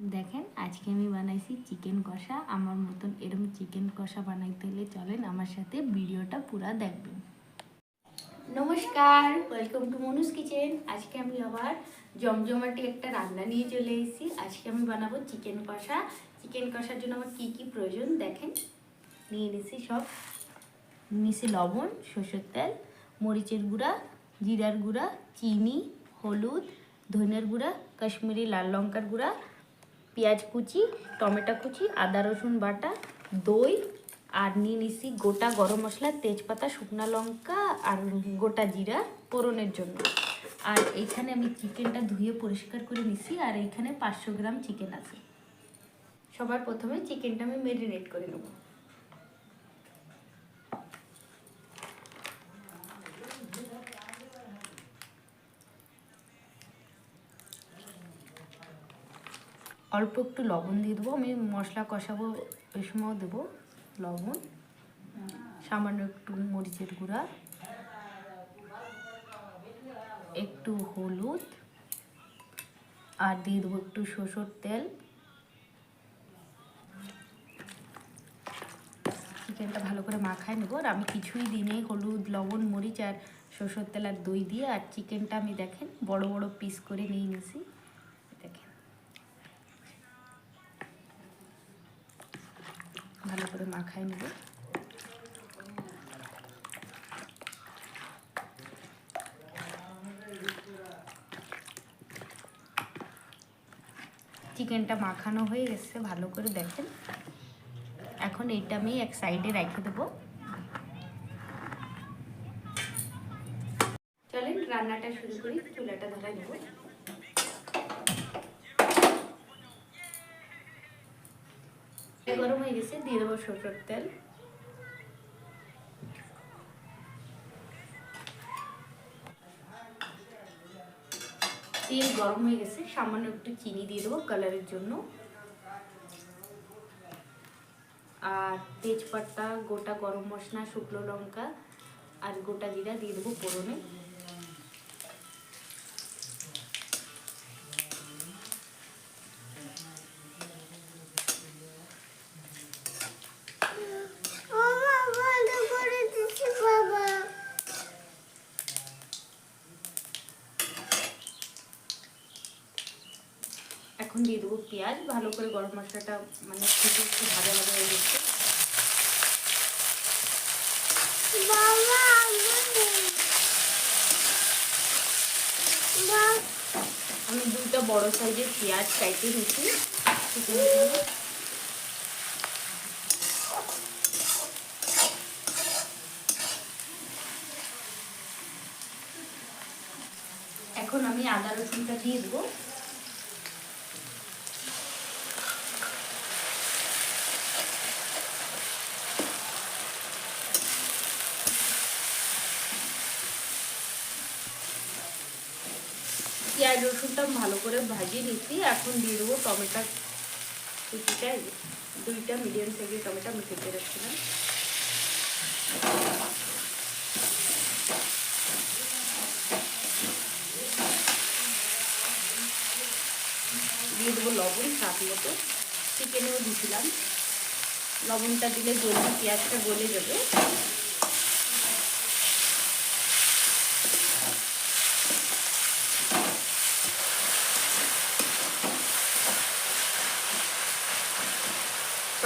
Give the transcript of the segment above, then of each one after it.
দেখেন, আজকে আমি বানাইছি চিকেন কষা। আমার মতন এরম চিকেন কষা বানাইতে হলে চলেন আমার সাথে ভিডিওটা পুরা দেখবেন। নমস্কার ওয়েলকাম টু মনুস কিচেন আজকে আমি আবার জমজমাটি একটা রান্না নিয়ে চলে এসেছি। আজকে আমি বানাবো চিকেন কষা। চিকেন কষার জন্য আমার কী কী প্রয়োজন দেখেন। নিয়ে নিয়েছি সব। নিয়েছি লবণ, সর্ষের তেল, মরিচের গুঁড়া, জিরার গুঁড়া, চিনি, হলুদ ধনের গুঁড়া, কাশ্মীরি লাল লঙ্কার গুঁড়া পেঁয়াজ কুচি, টমেটো কুচি, আদা রসুন বাটা, দই আর নিয়ে নিছি গোটা গরম মশলা, তেজপাতা, শুকনো লঙ্কা আর গোটা জিরা পোড়নের জন্য। আর এইখানে আমি চিকেনটা ধুয়ে পরিষ্কার করে নিছি আর এইখানে পাঁচশো গ্রাম চিকেন আছে। সবার প্রথমে চিকেনটা আমি মেরিনেট করে নেব। অল্প একটু লবণ দিয়ে দেবো। আমি মশলা কষাবো, ওই সময়ও দেবো লবণ। সামান্য একটু মরিচের গুঁড়া। একটু হলুদ। আর দিয়ে দেবো একটু সরষের তেল। চিকেনটা ভালো করে মাখায় নেব। আর আমি কিছুই দিনে হলুদ, লবণ, মরিচ আর সরষের তেল আর দই দিয়ে। আর চিকেনটা আমি দেখেন বড় বড় পিস করে নিয়ে নিয়েছি। ভালো করে মাখায় নেব। চিকেনটা মাখানো হয়ে গেছে, ভালো করে দেখেন। এখন এটা আমি এক সাইডে রেখে দেবো। চলেন রান্নাটা শুরু করি, চুলাটা ধরা দেবো গরম হয়ে গেছে, দিয়ে দেবো সরষের তেল। তেল গরম হয়ে গেছে, সামান্য একটু চিনি দিয়ে দেবো কালারের জন্য। আর তেজপাতা, গোটা গরম মশলা, শুকনো লঙ্কা আর গোটা জিরা দিয়ে দেবো পোড়নে এখন দিয়ে দেবো পেঁয়াজ ভালো করে গরম মশলাটা মানে একটু একটু ভাজা ভাজা হয়ে গেছে। আমি দুইটা বড় সাইজের পেঁয়াজ কাইতে নিচ্ছি এখন আমি আদা রসুনটা দিয়ে দেবো। পেঁয়াজ রসুনটা ভালো করে ভাজিয়ে নিচ্ছি। এখন দিয়ে দেবো টমেটো কুচিটা দুইটা মিডিয়াম সাইজের টমেটো আমি কেটে রাখছিলাম। দিয়ে দেবো লবণ, স্বাদ মতো। চিকেনেও দিয়েছিলাম। লবণটা দিলে জলদি পেঁয়াজটা গলে যাবে।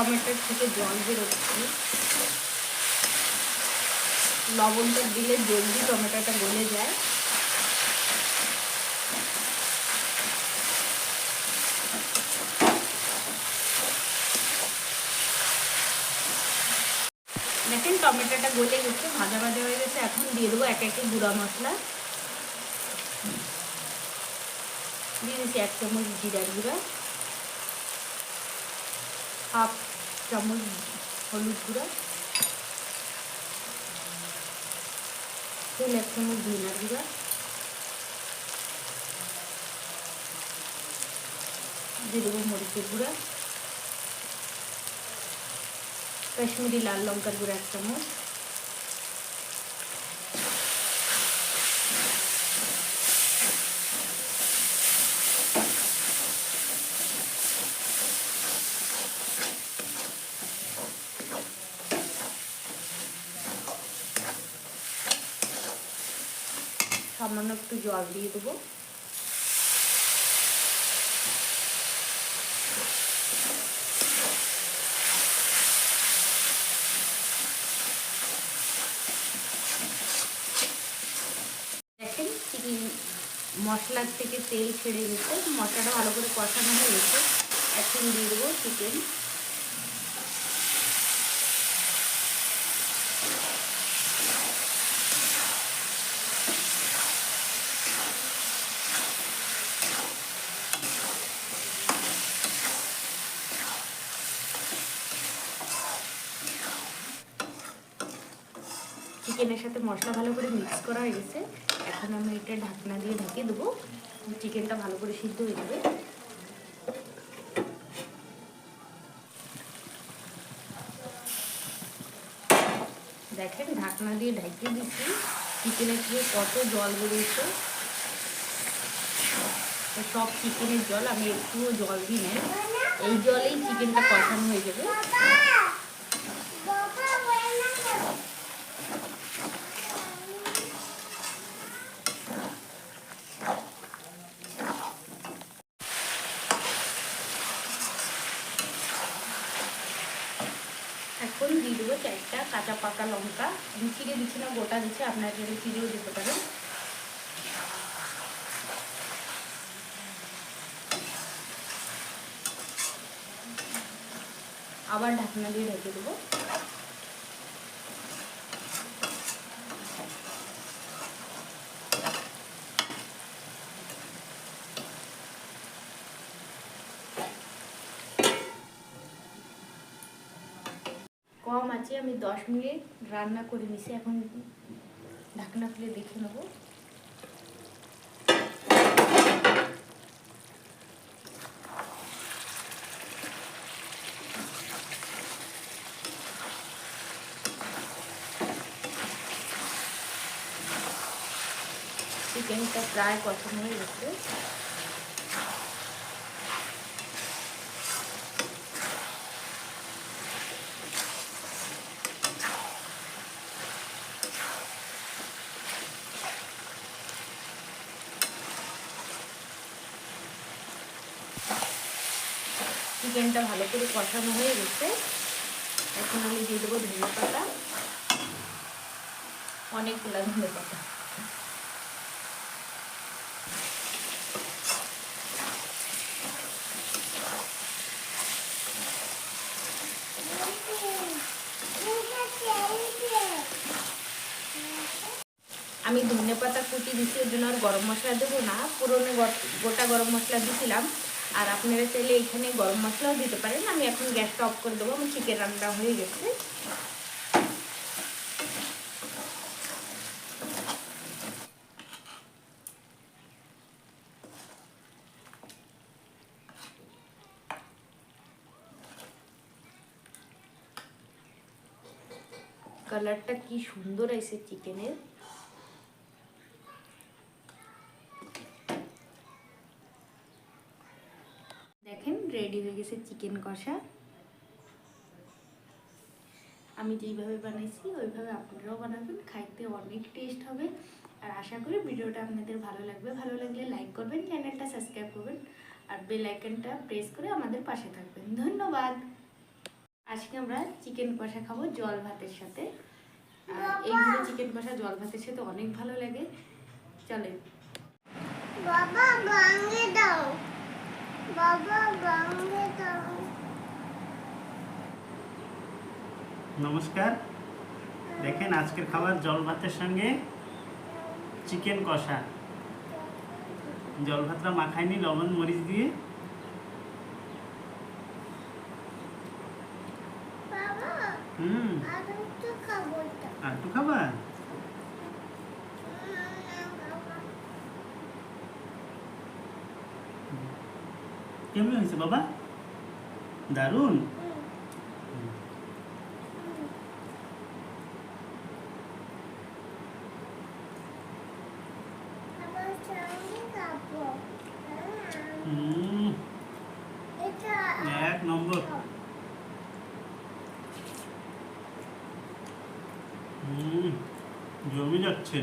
টমেটোর থেকে জল বেরোচ্ছে। লবণটা দিলে জলদি টমেটোটা গলে যায়। দেখেন টমেটোটা গলে গেছে, ভাজা ভাজা হয়ে গেছে। এখন দিয়ে দেবো এক একে গুঁড়া মশলা। দিয়ে দিচ্ছি এক চামচ জিরার গুঁড়া। হাফ চামচ হলুদ গুঁড়া। তেল এক চামচ ধনিয়া গুঁড়া। দিয়ে দেবো মরিচের গুঁড়া। কাশ্মীরি লাল লঙ্কার গুঁড়া এক চামচ। সামান্য একটু জল দিয়ে দেবো। দেখেন চিকেন মশলার থেকে তেল ছেড়ে গেছে মশলাটা ভালো করে কষানো হয়ে গেছে। এখন দিয়ে দেবো চিকেন চিকেনের সাথে মশলা ভালো করে মিক্স করা হয়ে গেছে। এখন আমি এটা ঢাকনা দিয়ে ঢেকে দেবো। চিকেনটা ভালো করে সিদ্ধ হয়ে যাবে। দেখেন, ঢাকনা দিয়ে ঢেকে দিচ্ছি। চিকেনের থেকে কত জল বেরিয়েছে। সব চিকেনের জল, আমি একটুও জল দিই না এই জলেই চিকেনটা কষানো হয়ে যাবে এখন দিয়ে দেবো চারটা কাঁচা পাকা লঙ্কা, আমি চিড়ে দিচ্ছি না, গোটা দিচ্ছি, আপনার যদি চিড়েও দিতে পারেন। আবার ঢাকনা দিয়ে ঢেকে দেবো। কম আছে, আমি দশ মিনিট রান্না করে নিছি, এখন ঢাকনা খুলে দেখে নেব। চিকেনটা প্রায় কষানো হয়ে গেছে। চিকেনটা ভালো করে কষানো হয়ে গেছে। এখন আমি দিয়ে দেবো ধনে পাতা। অনেকগুলো ধনে পাতা। আমি ধনে পাতা কুচি দিচ্ছি ওর জন্য আর গরম মশলা দেবো না। পুরনো গোটা গরম মশলা দিয়েছিলাম আর আপনারা চাইলে এখানে গরম মশলাও দিতে পারেন। আমি এখন গ্যাসটা অফ করে দেবো, আমার চিকেন রান্না হয়ে গেছে। কালারটা কি সুন্দর আছে চিকেনের দেখেন রেডি হয়ে গেছে চিকেন কষা। আমি যেইভাবে বানাইছি, ওইভাবে আপনারাও বানাবেন, খাইতে অনেক টেস্ট হবে। আর আশা করি ভিডিওটা আপনাদের ভালো লাগবে। ভালো লাগলে লাইক করবেন চ্যানেলটা সাবস্ক্রাইব করবেন, আর বেল আইকনটা প্রেস করে আমাদের পাশে থাকবেন। ধন্যবাদ। আজকে আমরা চিকেন কষা খাব জল ভাতের সাথে। আর এইভাবে চিকেন কষা জল ভাতের সাথে অনেক ভালো লাগে। চলেন। বাবা দাও। নমস্কার। দেখেন আজকের খাবার জল ভাতের সঙ্গে চিকেন কষা। জল ভাতটা মাখাইনি লবণ মরিচ দিয়ে। হুম। আর একটু আর একটু খাবার না, না, বাবা। কেমন হয়েছে বাবা? দারুণ। এক নম্বর। জমে যাচ্ছে।